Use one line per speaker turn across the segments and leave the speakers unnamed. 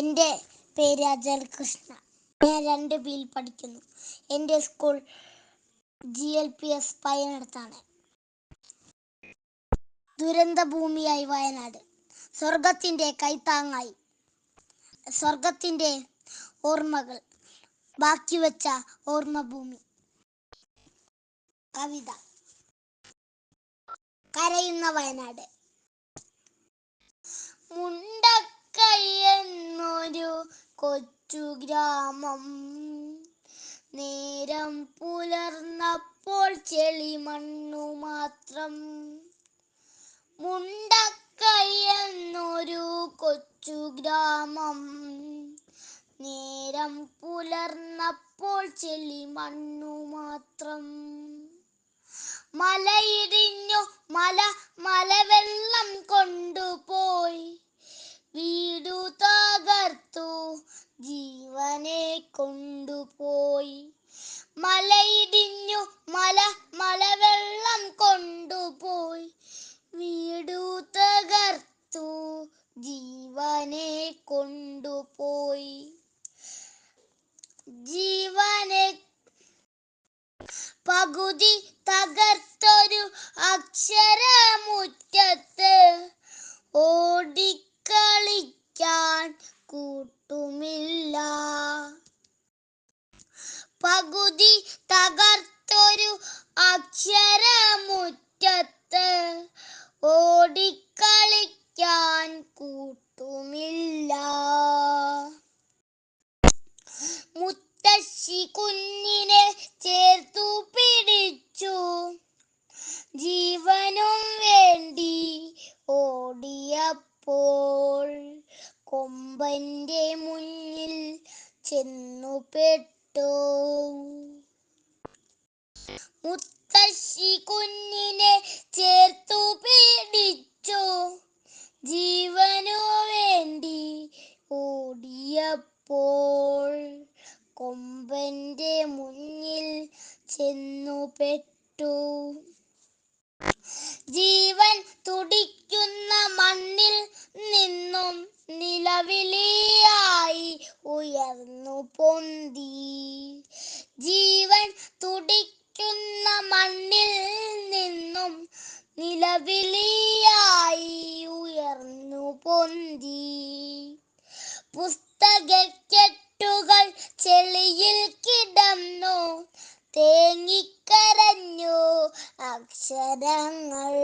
എന്റെ പേര് അജൽ കൃഷ്ണ. ഞാൻ രണ്ട് ബിയിൽ പഠിക്കുന്നു. എന്റെ school G L P S പയ്യനടുത്താണ് ദുരന്ത ഭൂമിയായി വയനാട്. സ്വർഗത്തിന്റെ കൈത്താങ്ങായി. സ്വർഗത്തിന്റെ ഓർമ്മകൾ. ബാക്കി വെച്ച ഓർമ്മ ഭൂമി കവിത. കരയുന്ന വയനാട്. മുണ്ടക്കൈ എന്നൊരു കൊച്ചു ഗ്രാമം. നേരം പുലർന്നപ്പോൾ ചെളി മണ്ണു മാത്രം. മുണ്ടക്കൈ എന്നൊരു കൊച്ചു ഗ്രാമം. നേരം പുലർന്നപ്പോൾ ചെളി മണ്ണു മാത്രം. മലയിടിഞ്ഞു മല മലവെള്ളം ജീവനെ കൊണ്ടുപോയി. മലയിടിഞ്ഞു മല മലവെള്ളം കൊണ്ടുപോയി. വീടു തകർത്തു ജീവനെ കൊണ്ടുപോയി. ജീവനെ പകുതി തകർത്തൊരു അക്ഷരമുറ്റത്ത് കൂട്ടുമില്ല. പകുതി തകർത്തൊരു അക്ഷരമുറ്റത്ത് ഓടിക്കളിക്കാൻ കൂട്ടുമില്ല. മുത്തശ്ശി കുഞ്ഞിനെ ചേർത്തു പിടിച്ചു. ജീവനും വേണ്ടി ഓടിയപ്പോൾ കൊമ്പന്റെ മുന്നിൽ ചെന്നു പെട്ടു. മുത്തശ്ശി കുഞ്ഞിനെ ചേർത്തു പിടിച്ചു. ജീവനോ വേണ്ടി ഓടിയപ്പോൾ കൊമ്പന്റെ മുന്നിൽ ചെന്നു പെട്ടു. ജീവൻ തുടിക്കുന്ന ഉയർന്നു പൊന്തി. ജീവൻ തുടിക്കുന്ന മണ്ണിൽ നിന്നും നിലവിളിയായി ഉയർന്നു പൊന്തി. പുസ്തകക്കെട്ടുകൾ ചെളിയിൽ കിടന്നു. തേങ്ങിക്കരഞ്ഞു അക്ഷരങ്ങൾ.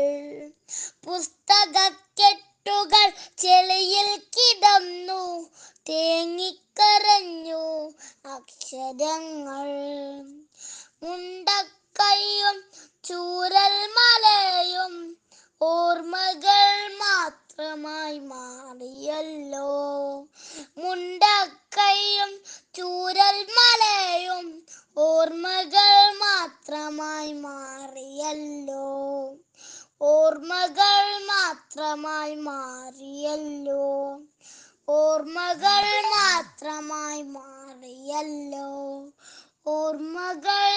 പുസ്തകക്കെട്ടുകൾ ചെളിയിൽ കിടന്നു തേങ്ങിക്കരഞ്ഞു. അക്ഷരങ്ങൾ മുണ്ടക്കൈയും ചൂരൽ മലയും ഓർമ്മകൾ മാത്രമായി മാറിയല്ലോ. മുണ്ടക്കൈയും ചൂരൽ മലയും ഓർമ്മകൾ മാത്രമായി മാറിയല്ലോ. ഓർമ്മകൾ മാത്രമായി മാറിയല്ലോ. ഓർമ്മകൾ മാത്രമായി മാറിയല്ലോ. ഓർമ്മകൾ